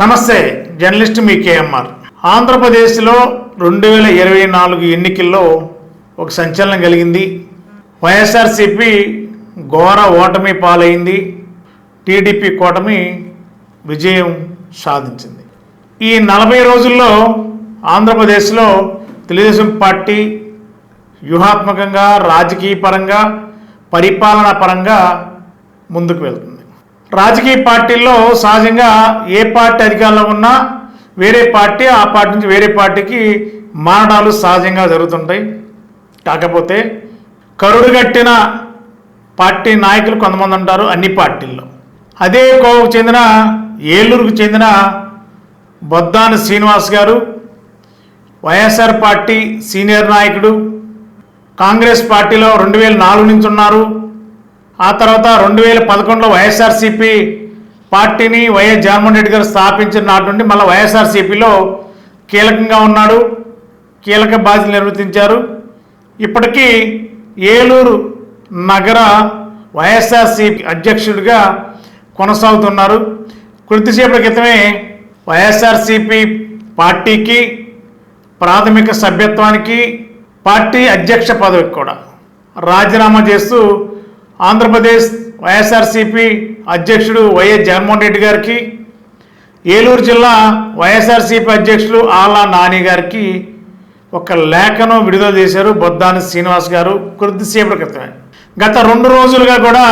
నమస్తే జర్నలిస్ట్ మీ కేఎంఆర్. ఆంధ్రప్రదేశ్లో రెండు వేల ఇరవై నాలుగు ఎన్నికల్లో ఒక సంచలనం కలిగింది. వైఎస్ఆర్సిపి ఘోర ఓటమి పాలైంది. టీడీపీ కూటమి విజయం సాధించింది. ఈ నలభై రోజుల్లో ఆంధ్రప్రదేశ్లో తెలుగుదేశం పార్టీ వ్యూహాత్మకంగా రాజకీయ పరంగా పరిపాలనా పరంగా ముందుకు వెళ్తుంది. రాజకీయ పార్టీల్లో సహజంగా ఏ పార్టీ అధికారంలో ఉన్నా వేరే పార్టీ ఆ పార్టీ నుంచి వేరే పార్టీకి మారడాలు సహజంగా జరుగుతుంటాయి. కాకపోతే కరుడుగట్టిన పార్టీ నాయకులు కొంతమంది ఉంటారు అన్ని పార్టీల్లో. అదే కోవకు చెందిన ఏలూరుకు చెందిన బొద్దాన శ్రీనివాస్ గారు వైఎస్ఆర్ పార్టీ సీనియర్ నాయకుడు కాంగ్రెస్ పార్టీలో రెండు వేల నాలుగు నుంచి ఉన్నారు. ఆ తర్వాత రెండు వేల పదకొండులో వైఎస్ఆర్సీపీ పార్టీని వైఎస్ జగన్మోహన్ రెడ్డి గారు స్థాపించిన నాటి నుండి మళ్ళీ వైఎస్ఆర్సీపీలో కీలకంగా ఉన్నాడు కీలక బాధ్యతలు నిర్వర్తించారు. ఇప్పటికీ ఏలూరు నగర వైఎస్ఆర్సీపీ అధ్యక్షుడిగా కొనసాగుతున్నారు. కొద్దిసేపటి క్రితమే వైఎస్ఆర్సీపీ పార్టీకి ప్రాథమిక సభ్యత్వానికి పార్టీ అధ్యక్ష పదవికి కూడా రాజీనామా చేస్తూ ఆంధ్రప్రదేశ్ వైఎస్ఆర్సీపీ అధ్యక్షుడు వైఎస్ జగన్మోహన్ రెడ్డి గారికి ఏలూరు జిల్లా వైఎస్ఆర్సీపీ అధ్యక్షులు ఆలా నాని గారికి ఒక లేఖను విడుదల చేశారు బొద్దాని శ్రీనివాస్ గారు కొద్దిసేపటి క్రితమే. గత రెండు రోజులుగా కూడా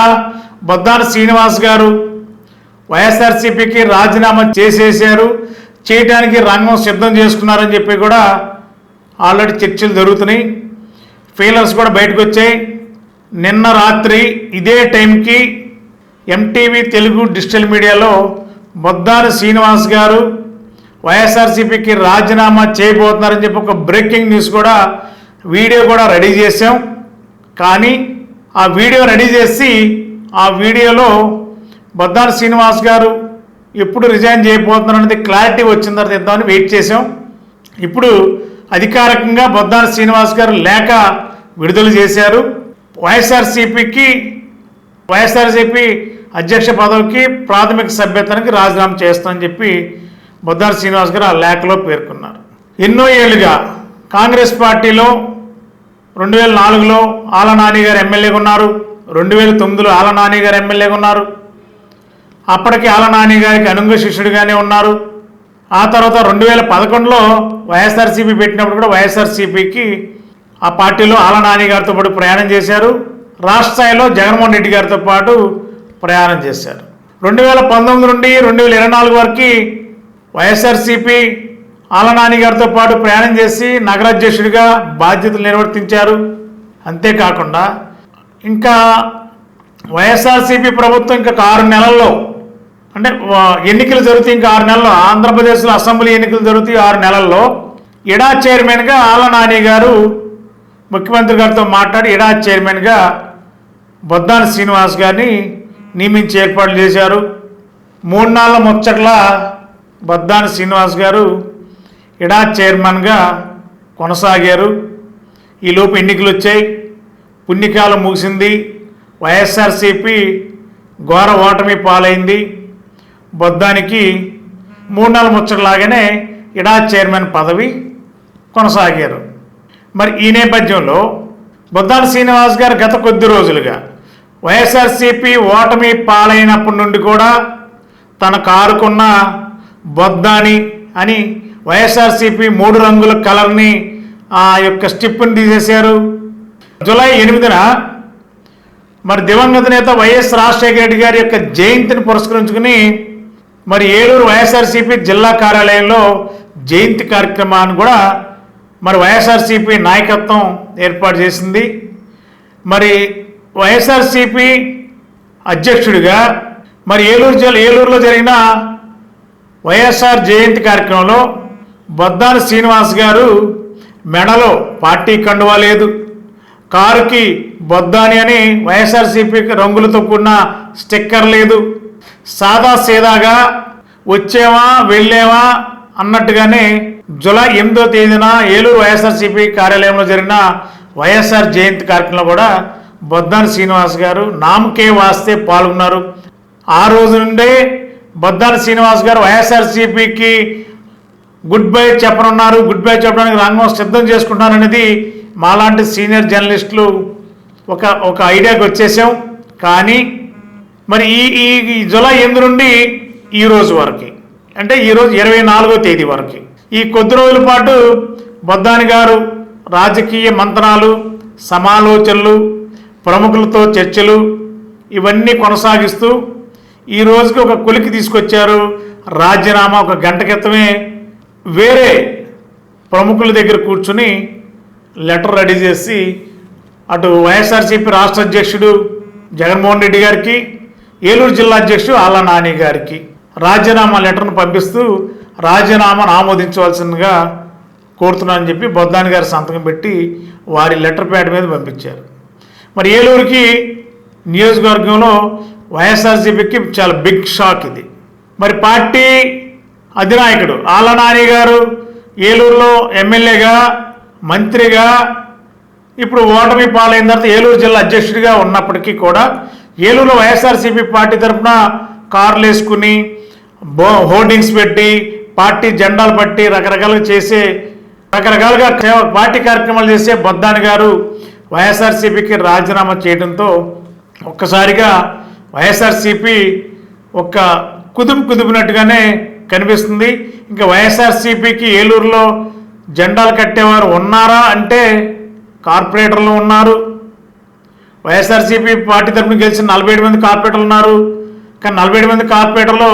బొద్దాని శ్రీనివాస్ గారు వైఎస్ఆర్సీపీకి రాజీనామా చేసేసారు చేయడానికి రంగం సిద్ధం చేసుకున్నారని చెప్పి కూడా ఆల్రెడీ చర్చలు జరుగుతున్నాయి. ఫీలర్స్ కూడా బయటకు వచ్చాయి. నిన్న రాత్రి ఇదే టైంకి ఎంటీవీ తెలుగు డిజిటల్ మీడియాలో బొద్దాని శ్రీనివాస్ గారు వైఎస్ఆర్సీపీకి రాజీనామా చేయబోతున్నారని చెప్పి ఒక బ్రేకింగ్ న్యూస్ కూడా వీడియో కూడా రెడీ చేసాం కానీ ఆ వీడియో రెడీ చేసి ఆ వీడియోలో బొద్దాని శ్రీనివాస్ గారు ఎప్పుడు రిజైన్ చేయబోతున్నారు అనేది క్లారిటీ వచ్చిన తర్వాత ఇద్దామని వెయిట్ చేసాం ఇప్పుడు అధికారికంగా బొద్దాని శ్రీనివాస్ గారు లేఖ విడుదల చేశారు. వైఎస్ఆర్సీపీకి వైఎస్ఆర్సీపీ అధ్యక్ష పదవికి ప్రాథమిక సభ్యత్వానికి రాజీనామా చేస్తానని చెప్పి బొద్దాని శ్రీనివాస్ గారు ఆ లేఖలో పేర్కొన్నారు. ఎన్నో ఏళ్ళుగా కాంగ్రెస్ పార్టీలో రెండు వేల నాలుగులో ఆల నాని గారు ఎమ్మెల్యేగా ఉన్నారు. రెండు వేల తొమ్మిదిలో ఆల నాని గారు ఎమ్మెల్యేగా ఉన్నారు. అప్పటికి ఆల నాని గారికి అనుంగ శిష్యుడిగానే ఉన్నారు. ఆ తర్వాత రెండు వేల పదకొండులో వైఎస్ఆర్సీపీ పెట్టినప్పుడు కూడా వైఎస్ఆర్సీపీకి ఆ పార్టీలో ఆల నాని గారితో పాటు ప్రయాణం చేశారు. రాష్ట్ర స్థాయిలో జగన్మోహన్ రెడ్డి గారితో పాటు ప్రయాణం చేశారు. రెండు వేల పంతొమ్మిది నుండి రెండు వేల ఇరవై నాలుగు వరకు వైఎస్ఆర్సీపీ ఆల నాని గారితో పాటు ప్రయాణం చేసి నగరాధ్యక్షుడిగా బాధ్యతలు నిర్వర్తించారు. అంతేకాకుండా ఇంకా వైఎస్ఆర్సీపీ ప్రభుత్వం ఇంకా ఆరు నెలల్లో అంటే ఎన్నికలు జరుగుతాయి ఇంకా ఆరు నెలల్లో. ఆంధ్రప్రదేశ్లో అసెంబ్లీ ఎన్నికలు జరుగుతాయి ఆరు నెలల్లో. ఇడా చైర్మన్గా ఆల నాని గారు ముఖ్యమంత్రి గారితో మాట్లాడి ఇడా చైర్మన్గా బొద్దాని శ్రీనివాస్ గారిని నియమించి ఏర్పాట్లు చేశారు. మూడు నాళ్ళ ముచ్చట్ల బొద్దాని శ్రీనివాస్ గారు ఇడా చైర్మన్గా కొనసాగారు. ఈలోపు ఎన్నికలు వచ్చాయి. పుణ్యకాలం ముగిసింది. వైఎస్ఆర్సీపీ ఘోర ఓటమి పాలైంది. బొద్దానికి మూడు నెలల ముచ్చటలాగానే ఇడా చైర్మన్ పదవి కొనసాగారు. మరి ఈ నేపథ్యంలో బొద్దాల శ్రీనివాస్ గారు గత కొద్ది రోజులుగా వైఎస్ఆర్సీపీ ఓటమి పాలైనప్పటి నుండి కూడా తన కారుకున్న బొద్దాని అని వైఎస్ఆర్సీపీ మూడు రంగుల కలర్ని ఆ యొక్క స్టిప్ని తీసేశారు. జూలై ఎనిమిదిన మరి దివంగత నేత వైఎస్ రాజశేఖర రెడ్డి గారి యొక్క జయంతిని పురస్కరించుకుని మరి ఏలూరు వైఎస్ఆర్సీపీ జిల్లా కార్యాలయంలో జయంతి కార్యక్రమాన్ని కూడా మరి వైఎస్ఆర్సీపీ నాయకత్వం ఏర్పాటు చేసింది. మరి వైఎస్ఆర్సీపీ అధ్యక్షుడిగా మరి ఏలూరు జిల్లా ఏలూరులో జరిగిన వైఎస్ఆర్ జయంతి కార్యక్రమంలో బొద్దాని శ్రీనివాస్ గారు మెడలో పార్టీ కండువా లేదు. కారుకి బొద్దాని అని వైఎస్ఆర్సీపీ రంగులతో కూడిన స్టిక్కర్ లేదు. సాదా సీదాగా వచ్చేవా వెళ్ళేవా అన్నట్టుగానే జూలై ఎనిమిదో తేదీన ఏలూరు వైఎస్ఆర్సీపీ కార్యాలయంలో జరిగిన వైఎస్ఆర్ జయంతి కార్యక్రమంలో కూడా బొద్దాని శ్రీనివాస్ గారు నామకే వాస్తే పాల్గొన్నారు. ఆ రోజు నుండే బొద్దాని శ్రీనివాస్ గారు వైఎస్ఆర్సీపీకి గుడ్ బై చెప్పనున్నారు. గుడ్ బై చెప్పడానికి రంగం సిద్ధం చేసుకుంటున్నారు అనేది మాలాంటి సీనియర్ జర్నలిస్టులు ఒక ఒక ఐడియాకి వచ్చేసాం. కానీ మరి ఈ ఈ జూలై ఎనిమిది నుండి ఈ రోజు వరకు. అంటే ఈరోజు ఇరవై నాలుగో తేదీ వరకు. ఈ కొద్ది రోజుల పాటు బొద్దాని గారు రాజకీయ మంత్రాలు సమాలోచనలు ప్రముఖులతో చర్చలు ఇవన్నీ కొనసాగిస్తూ ఈ రోజుకి ఒక కొలికి తీసుకొచ్చారు రాజీనామా ఒక గంట క్రితమే వేరే ప్రముఖుల దగ్గర కూర్చుని లెటర్ రెడీ చేసి అటు వైఎస్ఆర్సీపీ రాష్ట్ర అధ్యక్షుడు జగన్మోహన్ రెడ్డి గారికి ఏలూరు జిల్లా అధ్యక్షుడు ఆళ్ళ నాని గారికి రాజీనామా లెటర్ను పంపిస్తూ రాజీనామాను ఆమోదించవలసిందిగా కోరుతున్నానని చెప్పి బొద్దాని గారి సంతకం పెట్టి వారి లెటర్ ప్యాడ్ మీద పంపించారు. మరి ఏలూరుకి నియోజకవర్గంలో వైఎస్ఆర్సీపీకి చాలా బిగ్ షాక్ ఇది. మరి పార్టీ అధినాయకుడు ఆలనాని గారు ఏలూరులో ఎమ్మెల్యేగా మంత్రిగా ఇప్పుడు ఓటమి పాలైన తర్వాత ఏలూరు జిల్లా అధ్యక్షుడిగా ఉన్నప్పటికీ కూడా ఏలూరులో వైఎస్ఆర్సీపీ పార్టీ తరఫున కార్లు వేసుకుని బో హోర్డింగ్స్ పెట్టి పార్టీ జెండాలు పట్టి రకరకాలుగా చేసే రకరకాలుగా పార్టీ కార్యక్రమాలు చేసే బొద్దాని గారు వైఎస్ఆర్సీపీకి రాజీనామా చేయడంతో ఒక్కసారిగా వైఎస్ఆర్సీపీ ఒక కుదుపు కుదిపినట్టుగానే కనిపిస్తుంది. ఇంకా వైఎస్ఆర్సీపీకి ఏలూరులో జెండాలు కట్టేవారు ఉన్నారా అంటే కార్పొరేటర్లు ఉన్నారు. వైఎస్ఆర్సీపీ పార్టీ తరఫున గెలిచిన నలభై ఏడు మంది కార్పొరేటర్లు ఉన్నారు. కానీ నలభై ఏడు మంది కార్పొరేటర్లు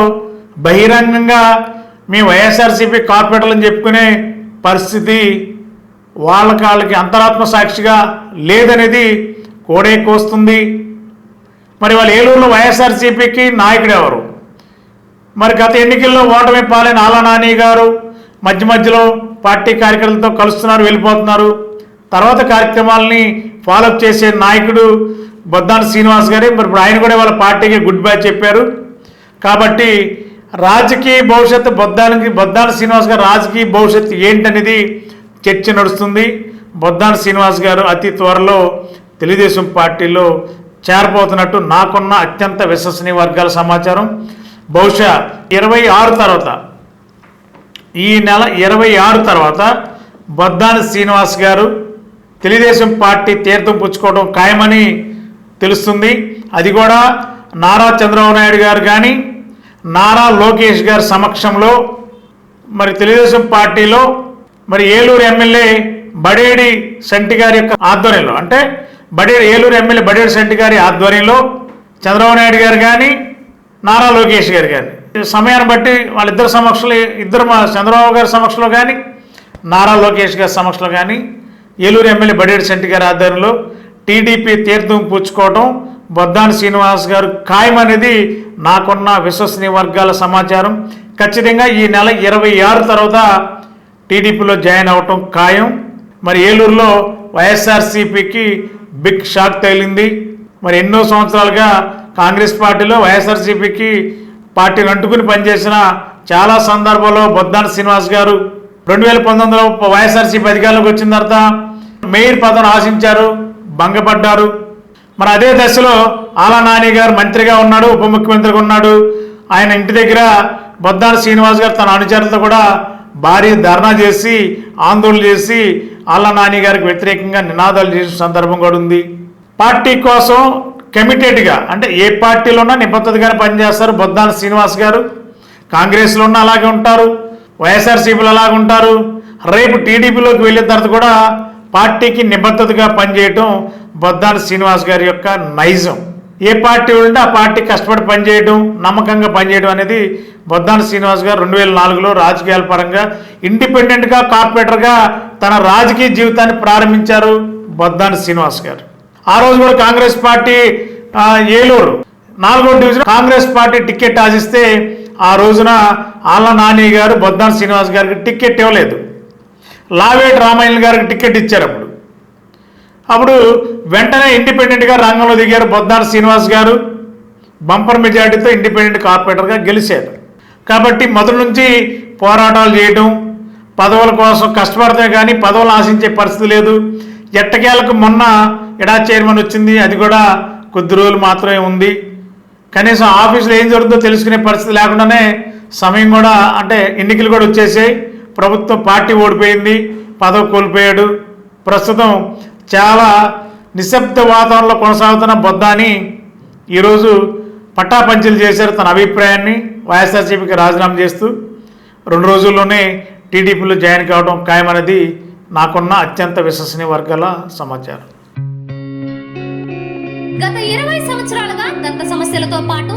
బహిరంగంగా మేము వైఎస్ఆర్సీపీ కార్పొరేటర్లు అని చెప్పుకునే పరిస్థితి వాళ్ళకి వాళ్ళకి అంతరాత్మ సాక్షిగా లేదనేది కోడే కోస్తుంది. మరి వాళ్ళు ఏలూరులో వైఎస్ఆర్సీపీకి నాయకుడు ఎవరు? మరి గత ఎన్నికల్లో ఓటమి పాలైన ఆలా నాని గారు మధ్య మధ్యలో పార్టీ కార్యకర్తలతో కలుస్తున్నారు వెళ్ళిపోతున్నారు. తర్వాత కార్యక్రమాలని ఫాలోఅప్ చేసే నాయకుడు బొద్దాన శ్రీనివాస్ గారే. మరి ఇప్పుడు ఆయన కూడా వాళ్ళ పార్టీకి గుడ్ బై చెప్పారు. కాబట్టి రాజకీయ భవిష్యత్తు బొద్దానికి బొద్దాని శ్రీనివాస్ గారు రాజకీయ భవిష్యత్తు ఏంటనేది చర్చ నడుస్తుంది. బొద్దాని శ్రీనివాస్ గారు అతి త్వరలో తెలుగుదేశం పార్టీలో చేరబోతున్నట్టు నాకున్న అత్యంత విశ్వసనీయ వర్గాల సమాచారం. బహుశా ఇరవై ఆరు తర్వాత ఈ నెల ఇరవై ఆరు తర్వాత బొద్దాని శ్రీనివాస్ గారు తెలుగుదేశం పార్టీ తీర్థం పుచ్చుకోవడం ఖాయమని తెలుస్తుంది. అది కూడా నారా చంద్రబాబు నాయుడు గారు కానీ నారా లోకేష్ గారి సమక్షంలో మరి తెలుగుదేశం పార్టీలో మరి ఏలూరు ఎమ్మెల్యే బడేడి సెంటి గారి యొక్క ఆధ్వర్యంలో అంటే బడేడి ఏలూరు ఎమ్మెల్యే బడేడి సెంటి గారి ఆధ్వర్యంలో చంద్రబాబు నాయుడు గారు కానీ నారా లోకేష్ గారు కానీ సమయాన్ని బట్టి వాళ్ళిద్దరు సమక్షంలో ఇద్దరు మా చంద్రబాబు గారి సమక్షంలో కానీ నారా లోకేష్ గారి సమక్షంలో కానీ ఏలూరు ఎమ్మెల్యే బడేడి సెంటి గారి ఆధ్వర్యంలో టీడీపీ తీర్థం పుచ్చుకోవడం బొద్దాని శ్రీనివాస్ గారు ఖాయం అనేది నాకున్న విశ్వసనీయ వర్గాల సమాచారం. ఖచ్చితంగా ఈ నెల ఇరవై ఆరు తర్వాత టీడీపీలో జాయిన్ అవటం ఖాయం. మరి ఏలూరులో వైఎస్ఆర్సీపీకి బిగ్ షాక్ తగిలింది. మరి ఎన్నో సంవత్సరాలుగా కాంగ్రెస్ పార్టీలో వైఎస్ఆర్సీపీకి పార్టీని అంటుకుని పనిచేసిన చాలా సందర్భాల్లో బొద్దాన శ్రీనివాస్ గారు రెండు వేల పంతొమ్మిదిలో వైఎస్ఆర్సీపీ అధికారంలోకి వచ్చిన తర్వాత మేయర్ పదవిని ఆశించారు భంగపడ్డారు. మరి అదే దశలో ఆలా నాని గారు మంత్రిగా ఉన్నాడు ఉప ముఖ్యమంత్రిగా ఉన్నాడు. ఆయన ఇంటి దగ్గర బొద్దాన శ్రీనివాస్ గారు తన అనుచరులతో కూడా భారీ ధర్నా చేసి ఆందోళన చేసి ఆళ్ళ నాని గారికి వ్యతిరేకంగా నినాదాలు చేసిన సందర్భం కూడా ఉంది. పార్టీ కోసం కమిటెడ్గా అంటే ఏ పార్టీలో ఉన్నా నిబద్ధతగానే పనిచేస్తారు బొద్దాన శ్రీనివాస్ గారు. కాంగ్రెస్లో ఉన్న అలాగే ఉంటారు వైఎస్ఆర్సీపీలో అలాగే ఉంటారు. రేపు టీడీపీలోకి వెళ్ళిన తర్వాత కూడా పార్టీకి నిబద్ధతగా పనిచేయటం బొద్దాన శ్రీనివాస్ గారి యొక్క నైజం. ఏ పార్టీ ఉంటే ఆ పార్టీ కష్టపడి పనిచేయడం నమ్మకంగా పనిచేయడం అనేది బొద్దాన శ్రీనివాస్ గారు రెండు వేల నాలుగులో రాజకీయాల పరంగా ఇండిపెండెంట్గా కార్పొరేటర్గా తన రాజకీయ జీవితాన్ని ప్రారంభించారు బొద్దాన శ్రీనివాస్ గారు. ఆ రోజు కూడా కాంగ్రెస్ పార్టీ ఏలూరు నాలుగో డివిజన్ కాంగ్రెస్ పార్టీ టికెట్ ఆశిస్తే ఆ రోజున ఆళ్ళ నాని గారు బొద్దాన శ్రీనివాస్ గారికి టికెట్ ఇవ్వలేదు. లావేటి రామాయణ గారికి టికెట్ ఇచ్చారు అప్పుడు. అప్పుడు వెంటనే ఇండిపెండెంట్గా రంగంలో దిగారు బొద్దాన శ్రీనివాస్ గారు. బంపర్ మెజార్టీతో ఇండిపెండెంట్ కార్పొరేటర్గా గెలిచారు. కాబట్టి మొదటి నుంచి పోరాటాలు చేయడం పదవుల కోసం కష్టపడితే కానీ పదవులు ఆశించే పరిస్థితి లేదు. ఎట్టకేలకు మొన్న ఎడా చైర్మన్ వచ్చింది అది కూడా కొద్ది రోజులు మాత్రమే ఉంది. కనీసం ఆఫీసులో ఏం జరుగుతుందో తెలుసుకునే పరిస్థితి లేకుండానే సమయం కూడా అంటే ఎన్నికలు కూడా వచ్చేసాయి. ప్రభుత్వం పార్టీ ఓడిపోయింది పదవి కోల్పోయాడు. ప్రస్తుతం చాలా నిశ్శబ్ద వాతావరణంలో కొనసాగుతున్న బొద్దాని ఈరోజు పట్టాపంచలు చేశారు తన అభిప్రాయాన్ని వైఎస్ఆర్సీపీకి రాజీనామా చేస్తూ రెండు రోజుల్లోనే టీడీపీలో జాయిన్ కావడం ఖాయమనేది నాకున్న అత్యంత విశ్వసనీయ వర్గాల సమాచారం. గత ఇరవై సంవత్సరాలుగా దంత సమస్యలతో పాటు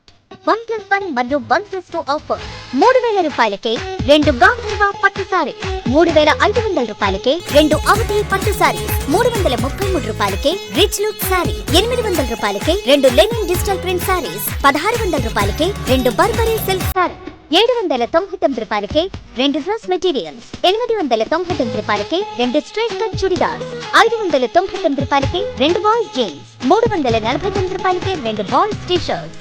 one plus one మరియు వన్ ప్లస్ టూ ఆఫర్. మూడు వేల రూపాయలకే రెండు గాంధర్వ పట్టు సారీ. మూడు వేల ఐదు వందల రూపాయలకే రెండు అవధి పట్టు సారీ. మూడు వందల ముప్పై మూడు రూపాయలకే రిచ్ లుక్ సారీ. ఎనిమిది వందల రూపాయలకే రెండు లెనిన్ డిజిటల్ ప్రింట్ సారీస్. పదహారు వందల రూపాయలకే రెండు బర్బరీ సిల్క్ సారీ. ఏడు వందల తొంభై తొమ్మిది రూపాయలకే రెండు డ్రెస్ మెటీరియల్స్. ఎనిమిది వందల తొంభై తొమ్మిది రూపాయలకే రెండు స్ట్రైట్ కట్ చుడిదార్ ఐదు వందల తొంభై తొమ్మిది రూపాయలకే రెండు బాయ్స్ జీన్స్. మూడు వందల నలభై తొమ్మిది రూపాయలకే రెండు బాయ్స్ టీ షర్ట్స్